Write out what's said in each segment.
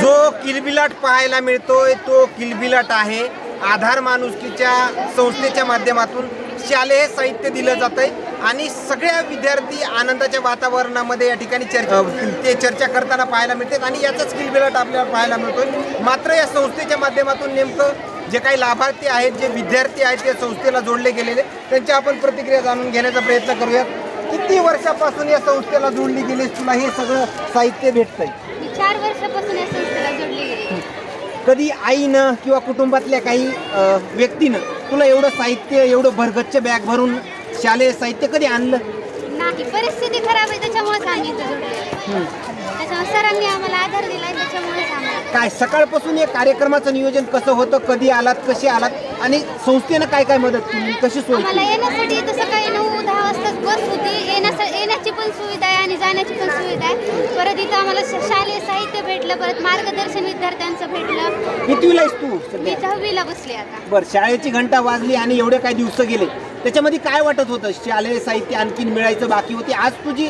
जो किलबिलाट पाहायला मिळतोय तो किलबिलाट आहे. आधार माणुसकीच्या संस्थेच्या माध्यमातून शालेय साहित्य दिलं जात आहे आणि सगळ्या विद्यार्थी आनंदाच्या वातावरणामध्ये या ठिकाणी चर्चा ते चर्चा करताना पाहायला मिळतात आणि याचाच किलबिलाट आपल्याला पाहायला मिळतोय. मात्र या संस्थेच्या माध्यमातून नेमकं जे काही लाभार्थी आहेत जे विद्यार्थी आहेत ते संस्थेला जोडले गेलेले. त्यांच्या आपण प्रतिक्रिया जाणून घेण्याचा प्रयत्न करूयात. किती वर्षापासून या संस्थेला जोडली गेली तुला हे सगळं साहित्य भेटतंय? चार वर्षापासून या संस्थेला जोडली गेली. कधी आईनं किंवा कुटुंबातल्या काही अ, व्यक्तीनं तुला एवढं साहित्य एवढं भरगच्च बॅग भरून शालेय साहित्य कधी आणलं? नाही परिस्थिती खराब आहे जोडलेलं आहे. त्याच्यामुळे सरांनी आम्हाला आधार आम्हाला काय सकाळपासून या कार्यक्रमाचं नियोजन कसं होतं कधी आलात कसे आलात आणि संस्थेनं काय काय मदत केली कशी सोय आम्हाला येण्यासाठी इथं सकाळी नऊ दहा वाजताच बस होती. येण्यासा येण्याची पण सुविधा आहे आणि जाण्याची पण सुविधा आहे. परत इथं आम्हाला श- शालेय साहित्य भेटलं परत मार्गदर्शन विद्यार्थ्यांचं भेटलं. किती आहेस तू मी सध्या दहावीला बसले आता. बर शाळेची घंटा वाजली आणि एवढे काही दिवस गेले. त्याच्यामध्ये काय वाटत होतं? शालेय साहित्य आणखीन मिळायचं बाकी होती. आज तुझी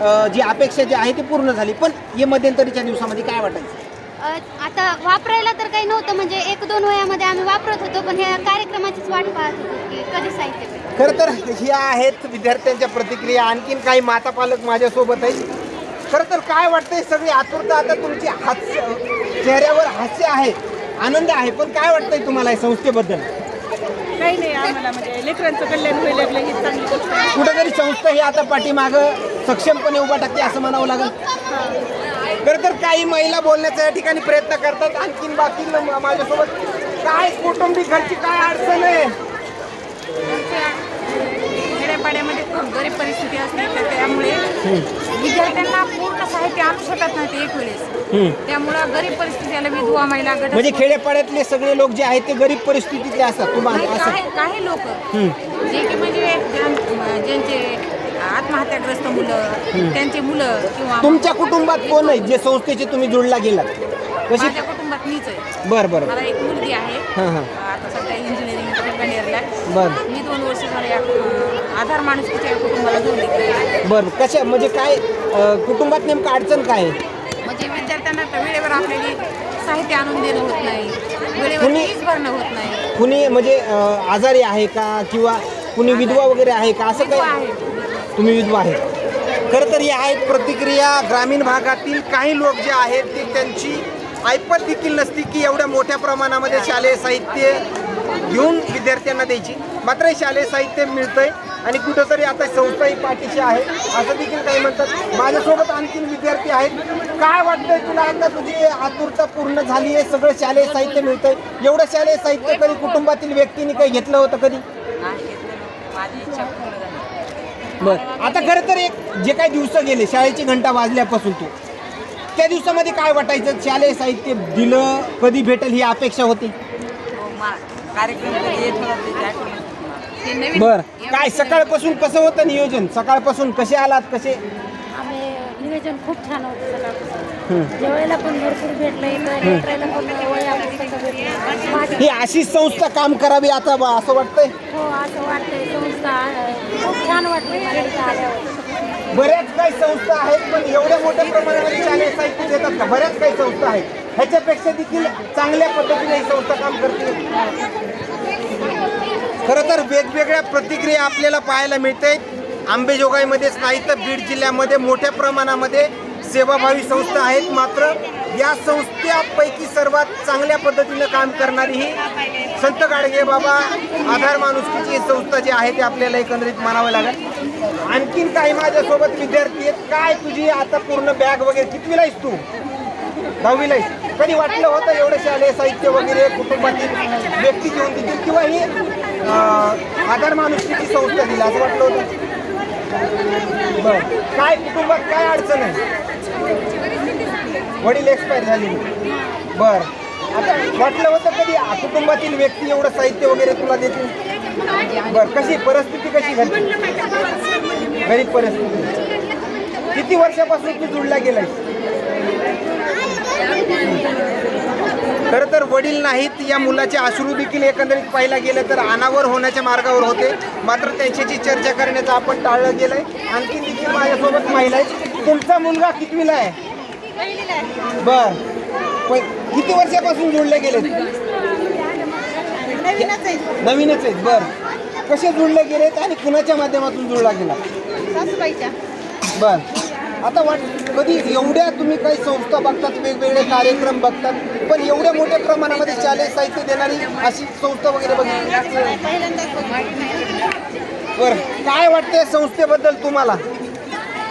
अ, जी अपेक्षा जी आहे ती पूर्ण झाली. पण हे मध्यंतरीच्या दिवसामध्ये काय वाटायचं? अ, आता वापरायला तर काही नव्हतं. म्हणजे एक दोन वयामध्ये आम्ही वापरत होतो पण ह्या कार्यक्रमाचीच वाट पाहत होतो की कधी साहित्य भेटेल खरं तर ह्या आहेत विद्यार्थ्यांच्या प्रतिक्रिया. आणखीन काही माता पालक माझ्यासोबत आहेत. खरं तर काय वाटतंय सगळी आतुरता आता तुमची हास्य चेहऱ्यावर हास्य आहे आनंद आहे. पण काय वाटतंय तुम्हाला या संस्थेबद्दल? काही नाही आम्हाला म्हणजे लेकरांचं कल्याण होईल आपलं ही चांगली गोष्ट आहे. कुठेतरी संस्था ही आता पाठीमागं सक्षमपणे उभा टाकते असं म्हणावं लागेल. खरं तर काही महिला बोलण्याचा या ठिकाणी प्रयत्न करतात. आणखीन बाकी माझ्यासोबत काय कौटुंबिक घरची काय अडचण आहे खेड्यापाड्यामध्ये खूप गरीब परिस्थिती असते तर त्यामुळे विद्यार्थ्यांना पूर्ण साहित्य आणू शकत नाही ते एक वेळेस त्यामुळं गरीब परिस्थितीला विधवा महिला गट म्हणजे खेड्यापाड्यातले सगळे लोक जे आहेत ते गरीब परिस्थितीतले असतात. तुम्हाला असं काही काही लोक. जे की म्हणजे ज्यां- ज्यांचे आत्महत्याग्रस्त मुलं त्यांचे मुलं किंवा तुमच्या कुटुंबात कोण आहे? जे संस्थेचे तुम्ही जुळला गेलात. कशी? माझ्या कुटुंबात मीच आहे. बरं बरं. मला एक मुलगी आहे. हां हां. आता सध्या इंजिनिअरिंग सेकंड इयरला. बरं. मी दोन वर्ष झाले या, अं, आधार माणुसकीच्या या कुटुंबाला आहे. बरं कशा म्हणजे काय अं, कुटुंबात नेमकं अडचण काय? आहे म्हणजे विद्यार्थ्यांना तर वेळेवर आपल्याला साहित्य आणून देणं होत नाही. वेळेवर भरणं होत नाही. कुणी म्हणजे अं, आजारी आहे का किंवा कुणी विधवा वगैरे आहे का असं विधवा काही आहे. तुम्ही विधवा आहे. खरं तर या आहेत प्रतिक्रिया. ग्रामीण भागातील काही लोक जे आहेत ते त्यांची ऐपत देखील नसती की एवढ्या मोठ्या प्रमाणामध्ये शालेय साहित्य घेऊन विद्यार्थ्यांना द्यायची. मात्र शालेय साहित्य मिळतंय आणि कुठंतरी आता संस्थाही पाठीशी आहे. असं देखील काही म्हणतात. माझ्यासोबत आणखीन विद्यार्थी आहेत. काय वाटतंय तुला आता तुझी आतुरता पूर्ण झाली आहे? सगळं शालेय साहित्य मिळतंय. एवढं शालेय साहित्य कधी कुटुंबातील व्यक्तीने काही घेतलं होतं कधी? बर. आता खरं तर एक जे काही दिवस गेले शाळेची घंटा वाजल्यापासून तू त्या दिवसामध्ये काय वाटायचं? शालेय साहित्य दिलं कधी भेटेल ही अपेक्षा होती? कार्यक्रम बर. काय सकाळपासून कसं होतं नियोजन? सकाळपासून कसे आलात कसे? आम्ही नियोजन खूप छान होतं सकाळपासून. जेवायला पण भरपूर भेटलं इथं लेकरायला पण भेटली. ही अशीच संस्था काम करावी आता बा असं वाटतंय? हो असं वाटतंय. संस्था खूप छान वाटली मला इथं आल्यावर. बऱ्याच काही संस्था आहेत पण एवढ्या मोठ्या प्रमाणामध्ये शालेय साहित्य देतात का? बऱ्याच काही संस्था आहेत. ह्याच्यापेक्षा देखील चांगल्या पद्धतीने ही संस्था काम करते खरं तर वेगवेगळ्या प्रतिक्रिया आपल्याला पाहायला मिळते. आंबेजोगाईमध्येच नाही तर बीड जिल्ह्यामध्ये मोठ्या प्रमाणामध्ये सेवाभावी संस्था आहेत. मात्र या संस्थेपैकी सर्वात चांगल्या पद्धतीनं काम करणारी ही संत गाडगे बाबा आधार माणुसकीची संस्था जी आहे ते आपल्याला एकंदरीत मानावं लागेल. आणखीन काही माझ्यासोबत विद्यार्थी आहेत. काय तुझी आता पूर्ण बॅग वगैरे कितवीला आहेस तू? दहावीला आहेस. कधी वाटलं होतं एवढं शालेय साहित्य वगैरे कुटुंबातील व्यक्ती घेऊन देतील किंवा ही आधार माणुसकीची संस्था दिली असं वाटलं होतं. बरं. काय कुटुंबात काय अडचण आहे? वडील एक्सपायर झाले. बर. आता वाटलं होतं कधी कुटुंबातील व्यक्ती एवढं साहित्य वगैरे तुला देतील? बर. कशी परिस्थिती कशी झाली? गरीब परिस्थिती. किती वर्षापासून तू जुळला गेलाय खरं तर वडील नाहीत या मुलाचे अश्रू देखील एकंदरीत पाहिला गेलं तर अनावर होण्याच्या मार्गावर होते. मात्र त्यांच्याशी चर्चा करण्याचं आपण टाळलं गेलंय. आणखी देखील माझ्यासोबत महिला आहे तुमचा मुलगा कितवीला आहे? बर. पण किती वर्षापासून जोडले गेले? नवीनच आहेत. बर. कसे जुळले गेलेत आणि कुणाच्या माध्यमातून जुळला गेला? बर. आता वाट कधी एवढ्या तुम्ही काही संस्था बघतात वेगवेगळे कार्यक्रम बघतात पण एवढ्या मोठ्या प्रमाणामध्ये शालेय साहित्य देणारी अशी संस्था वगैरे बघितली? बर काय वाटतंय संस्थेबद्दल तुम्हाला?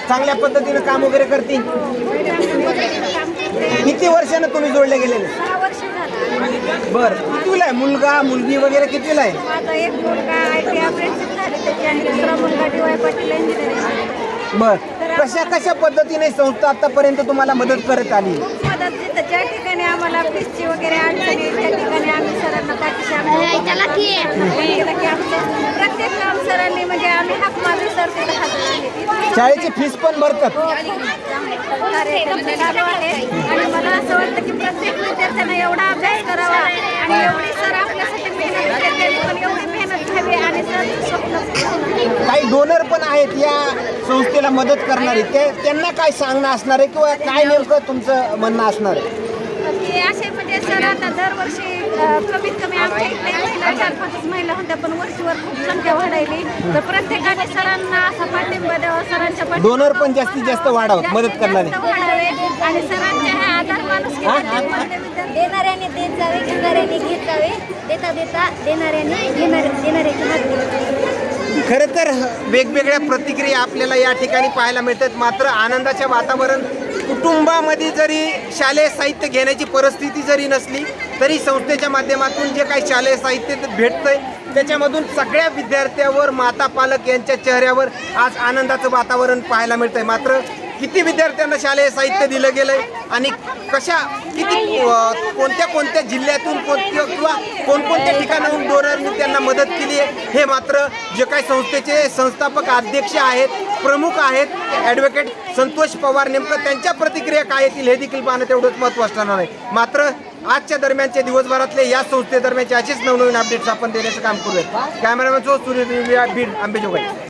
चांगल्या पद्धतीनं काम वगैरे करतील? किती वर्षानं तुम्ही जोडले गेलेले? बर कितीला आहे? मुलगा मुलगी वगैरे कितीला आहे? बर. कशा कशा पद्धतीने संस्था आतापर्यंत तुम्हाला मदत करत आली? मदत देतं ज्या ठिकाणी आम्हाला फीसची वगैरे अडचणी त्या ठिकाणी आम्ही सरांना पाठीशी आम्ही केलं की आमचं प्रत्येक काम सरांनी म्हणजे आम्ही हाक मारली सर शाळेची फीस पण भरतात. हो, आणि मला असं वाटतं की प्रत्येक विद्यार्थ्यांना एवढा अभ्यास करावा आणि एवढी सर आपल्यासाठी मेहनत घेते पण एवढी मेहनत घ्यावी आणि सर स्वप्न पूर्ण करावं. काही डोनर पण आहेत या संस्थेला मदत करणारे. ते त्यांना काय सांगणं असणार आहे किंवा काय नेमकं तुमचं म्हणणं असणार आहे? की असे म्हणजे सर आता दरवर्षी कमीत कमी आमच्या महिला चार पाचच महिला होत्या पण वर्षीवर खूप संख्या वाढायली. तर प्रत्येकाने सरांना असा पाठिंबा द्यावा सरांच्या Donor पण जास्तीत जास्त वाढावं, मदत करणारे. वाढावे. आणि सरांच्या ह्या आधार माणूस देणाऱ्याने देत जावे घेणाऱ्याने घेत जावे. देता देता देणाऱ्याने घेणार देणाऱ्याची हात दिली खरं तर वेगवेगळ्या प्रतिक्रिया आपल्याला या ठिकाणी पाहायला मिळतात. मात्र आनंदाचे वातावरण कुटुंबामध्ये जरी शालेय साहित्य घेण्याची परिस्थिती जरी नसली तरी संस्थेच्या माध्यमातून जे काही शालेय साहित्य भेटतंय त्याच्यामधून सगळ्या विद्यार्थ्यावर माता पालक यांच्या चेहऱ्यावर आज आनंदाचं वातावरण पाहायला मिळतंय. मात्र किती विद्यार्थ्यांना शालेय साहित्य दिलं गेलंय आणि कशा किती कोणत्या कोणत्या जिल्ह्यातून कोणत्या किंवा कोणकोणत्या ठिकाणाहून डोनरनी त्यांना मदत केली आहे? हे मात्र जे काही संस्थेचे संस्थापक अध्यक्ष आहेत प्रमुख आहेत ॲडव्होकेट संतोष पवार नेमकं त्यांच्या प्रतिक्रिया काय येतील हे देखील पाहणं तेवढंच महत्त्वाचं ठरणार आहे. मात्र आजच्या दरम्यानचे दिवसभरातले या संस्थेदरम्यानचे असेच नवनवीन अपडेट्स आपण देण्याचं काम करूयात. कॅमेरामॅन सो सूर्य बीड आंबेजोगाई.